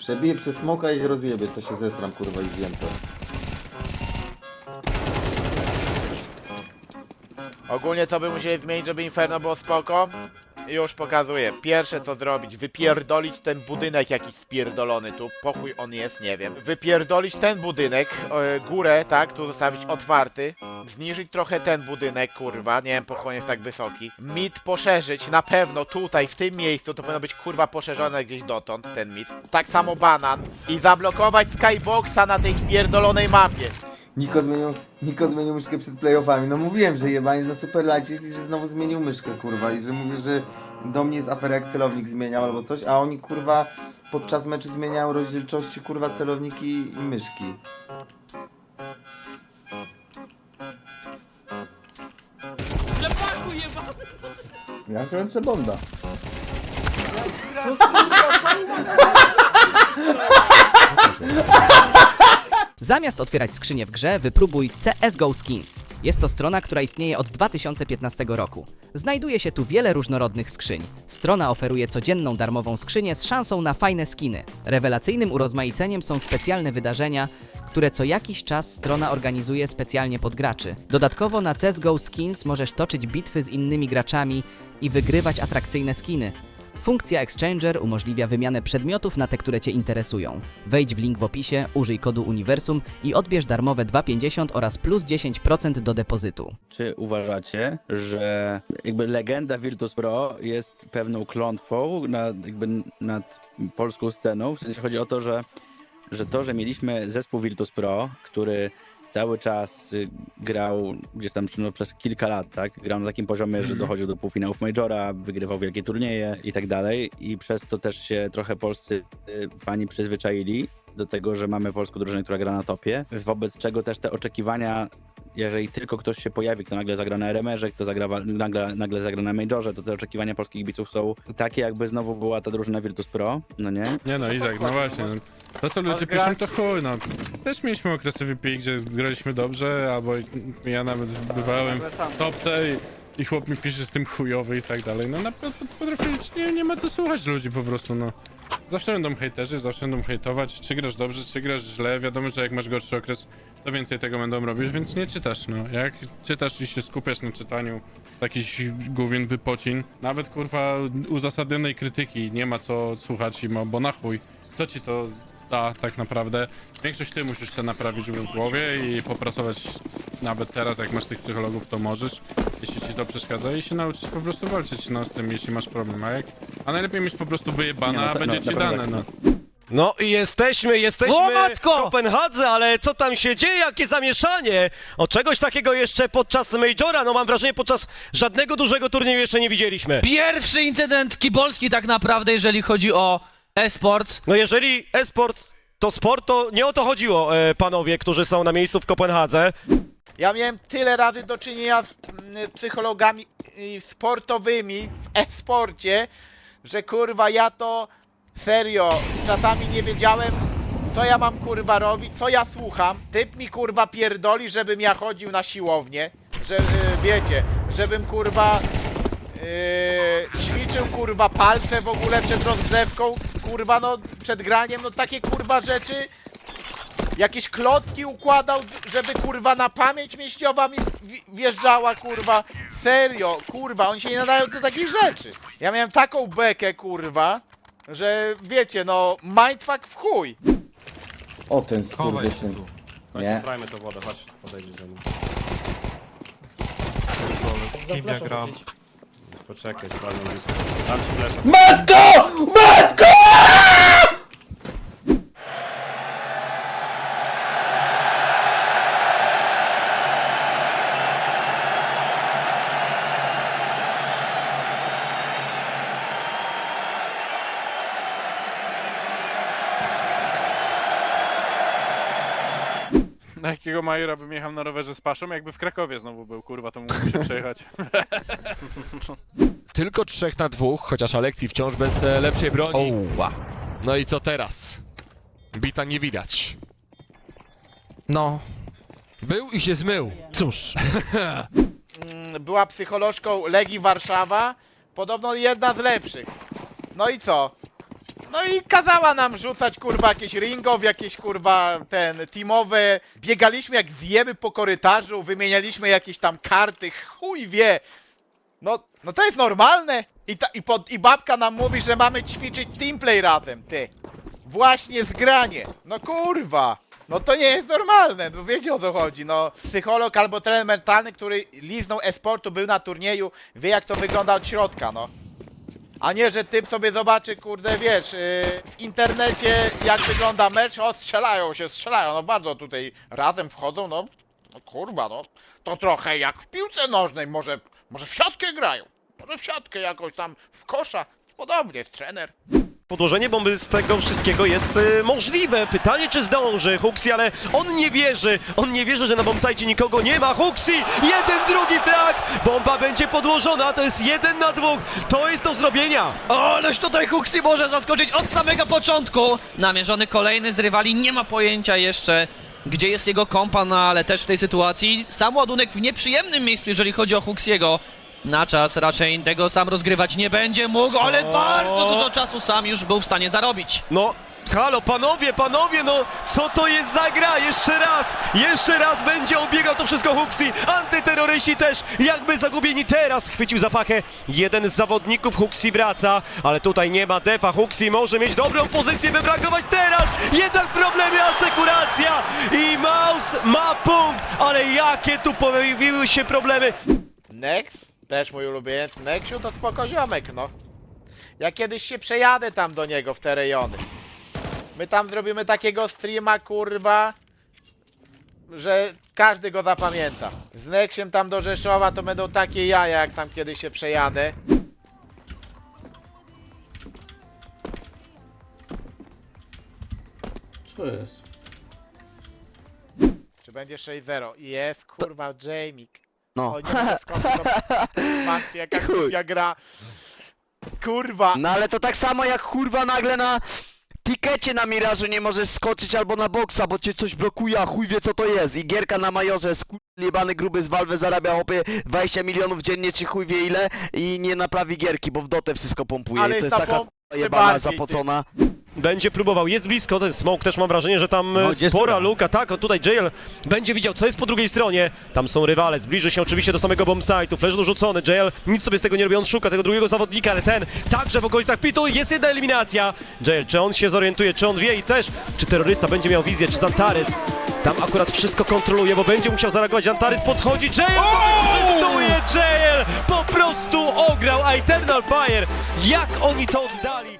Przebiję przez smoka i ich rozjebie, to się zesram kurwa i zjem to. Ogólnie co by musieli zmienić, żeby Inferno było spoko? Już pokazuję. Pierwsze co zrobić, wypierdolić ten budynek jakiś spierdolony tu, pochuj on jest, nie wiem. Wypierdolić ten budynek, e, górę, tak, tu zostawić otwarty. Zniżyć trochę ten budynek, kurwa, nie wiem, po chuj on jest tak wysoki. Mit poszerzyć, na pewno tutaj, w tym miejscu, to powinno być kurwa poszerzone gdzieś dotąd, ten mit. Tak samo banan. I zablokować skyboxa na tej spierdolonej mapie. Niko zmienił, Niko zmienił myszkę przed playoffami. No mówiłem, że jebanie za Superlight jest i że znowu zmienił myszkę, kurwa. I że mówię, że do mnie jest afera jak celownik zmieniał albo coś, a oni kurwa podczas meczu zmieniają rozdzielczości kurwa celowniki i myszki. Ja kręcę Bonda. Zamiast otwierać skrzynię w grze, wypróbuj CSGO Skins. Jest to strona, która istnieje od 2015 roku. Znajduje się tu wiele różnorodnych skrzyń. Strona oferuje codzienną darmową skrzynię z szansą na fajne skiny. Rewelacyjnym urozmaiceniem są specjalne wydarzenia, które co jakiś czas strona organizuje specjalnie pod graczy. Dodatkowo na CSGO Skins możesz toczyć bitwy z innymi graczami i wygrywać atrakcyjne skiny. Funkcja Exchanger umożliwia wymianę przedmiotów na te, które Cię interesują. Wejdź w link w opisie, użyj kodu Uniwersum i odbierz darmowe 2,50 oraz plus 10% do depozytu. Czy uważacie, że jakby legenda Virtus Pro jest pewną klątwą nad, jakby nad polską sceną? W sensie chodzi o to, że, że to, że mieliśmy zespół Virtus Pro, który cały czas y, grał gdzieś tam no, przez kilka lat, tak? Grał na takim poziomie, że dochodził do półfinałów Majora, wygrywał wielkie turnieje i tak dalej i przez to też się trochę polscy y, fani przyzwyczaili do tego, że mamy polską drużynę, która gra na topie, wobec czego też te oczekiwania jeżeli tylko ktoś się pojawi, kto nagle zagra na RMR-ze, kto zagra, nagle, nagle zagra na Majorze, to te oczekiwania polskich biców są takie, jakby znowu była ta drużyna Virtus Pro, no nie? Nie no, Izak, no właśnie. No. To co ludzie piszą to chuj, no. Też mieliśmy okresy VP, gdzie graliśmy dobrze, albo ja nawet bywałem w topce i, i chłop mi pisze z tym chujowy i tak dalej. No naprawdę potrafię, nie, nie ma co słuchać ludzi po prostu, no. Zawsze będą hejterzy, zawsze będą hejtować, czy grasz dobrze, czy grasz źle. Wiadomo, że jak masz gorszy okres, to więcej tego będą robić, więc nie czytasz, no. Jak czytasz i się skupiasz na czytaniu jakichś główien wypocin, nawet kurwa uzasadnionej krytyki nie ma co słuchać im, bo na chuj. Co ci to tak naprawdę? Większość ty musisz sobie naprawić w głowie i popracować nawet teraz, jak masz tych psychologów, to możesz, jeśli ci to przeszkadza i się nauczyć po prostu walczyć no, z tym, jeśli masz problem, a jak... A najlepiej mieć po prostu wyjebane, Nie, no a to- będzie no, ci naprawdę dane, tak, no. No i jesteśmy, jesteśmy O, matko! w Kopenhadze, ale co tam się dzieje, jakie zamieszanie? O czegoś takiego jeszcze podczas Majora, no mam wrażenie podczas żadnego dużego turnieju jeszcze nie widzieliśmy. Pierwszy incydent kibolski tak naprawdę, jeżeli chodzi o e-sport. No jeżeli e-sport to sport, to nie o to chodziło, e, panowie, którzy są na miejscu w Kopenhadze. Ja miałem tyle razy do czynienia z mm, psychologami y, sportowymi w e-sporcie, że kurwa ja to serio czasami nie wiedziałem co ja mam kurwa robić, co ja słucham. Typ mi kurwa pierdoli, żebym ja chodził na siłownię, że y, wiecie, żebym kurwa Yy, ćwiczył kurwa palce w ogóle przed rozgrzewką, kurwa no przed graniem, no takie kurwa rzeczy jakieś klocki układał, żeby kurwa na pamięć mieściowa mi wjeżdżała, kurwa. Serio, kurwa, oni się nie nadają do takich rzeczy. Ja miałem taką bekę, kurwa, że wiecie, no, mindfuck w chuj. O ten skurwysyn. Nie. Strajmy to wodę, chodź, podejdziesz do nim. Kim ja gram? Poczekaj, blisko. Dam ci. Matko! Na jakiego Majora bym jechał na rowerze z Paszą? Jakby w Krakowie znowu był, kurwa, to mógłbym się przejechać. Tylko trzech na dwóch, chociaż Alekcji wciąż bez e, lepszej broni. No i co teraz? Bita nie widać. No, Był i się zmył. cóż. Mm, Była psycholożką Legii Warszawa, podobno jedna z lepszych. No i co? No i kazała nam rzucać kurwa jakieś ringow, jakieś kurwa ten teamowe. Biegaliśmy jak zjeby po korytarzu, wymienialiśmy jakieś tam karty, chuj wie. No, no to jest normalne. I, ta, i, pod, I babka nam mówi, że mamy ćwiczyć teamplay razem, ty. Właśnie zgranie. No kurwa. No to nie jest normalne, no wiecie o co chodzi, no. Psycholog albo trener mentalny, który liznął e-sportu, był na turnieju, wie jak to wygląda od środka, no. A nie, że typ sobie zobaczy, kurde, wiesz, yy, w internecie jak wygląda mecz, o strzelają się, strzelają, no bardzo tutaj razem wchodzą, no, no kurwa, no. To trochę jak w piłce nożnej, może, może w siatkę grają, może w siatkę jakoś tam, w kosza, podobnie, trener. Podłożenie bomby z tego wszystkiego jest y, możliwe. Pytanie, czy zdąży Huxi, ale on nie wierzy. On nie wierzy, że na bombsite nikogo nie ma. Huxi! Jeden, drugi flag! Bomba będzie podłożona, to jest jeden na dwóch. To jest do zrobienia. O, ależ tutaj Huxi może zaskoczyć od samego początku. Namierzony kolejny z rywali, nie ma pojęcia jeszcze, gdzie jest jego kompan, ale też w tej sytuacji sam ładunek w nieprzyjemnym miejscu, jeżeli chodzi o Huxiego. Na czas raczej tego sam rozgrywać nie będzie mógł, ale bardzo dużo czasu sam już był w stanie zarobić. No, halo, panowie, panowie, no, co to jest za gra? Jeszcze raz, jeszcze raz będzie obiegał to wszystko Huxi. Antyterroryści też jakby zagubieni teraz. Chwycił za pachę jeden z zawodników, Huxi wraca, ale tutaj nie ma defa. Huxi może mieć dobrą pozycję, by brakować teraz. Jednak problemy, asekuracja i Maus ma punkt, ale jakie tu pojawiły się problemy. Next, też mój ulubieniec. Nexiu to spoko ziomek, no. Ja kiedyś się przejadę tam do niego w te rejony. My tam zrobimy takiego streama, kurwa, że każdy go zapamięta. Z Nexiem tam do Rzeszowa to będą takie jaja, jak tam kiedyś się przejadę. Co jest? Czy będzie 6-0? Jest, kurwa, Jamik. No. O, nie. Patrzcie, jaka głupia gra. Kurwa. No ale to tak samo jak kurwa nagle na tikecie na Mirażu nie możesz skoczyć albo na boksa, bo cię coś blokuje, a chuj wie co to jest. I gierka na majorze, jebany gruby z Valve zarabia opie 20 milionów dziennie czy chuj wie ile i nie naprawi gierki, bo w dotę wszystko pompuje. Ale I to jest ta taka pompa jebana, bardziej, ty. zapocona. Będzie próbował, jest blisko, ten smoke też mam wrażenie, że tam No, e, spora jest luka, tak, o tutaj JL będzie widział, co jest po drugiej stronie, tam są rywale, zbliży się oczywiście do samego bombsite'u, flash dorzucony, JL nic sobie z tego nie robi, on szuka tego drugiego zawodnika, ale ten także w okolicach pitu, jest jedna eliminacja, JL, czy on się zorientuje, czy on wie i też, czy terrorysta będzie miał wizję, czy Zantares tam akurat wszystko kontroluje, bo będzie musiał zareagować, Zantares podchodzi, JL wykorzystuje, JL po prostu ograł, a Eternal Fire, jak oni to oddali.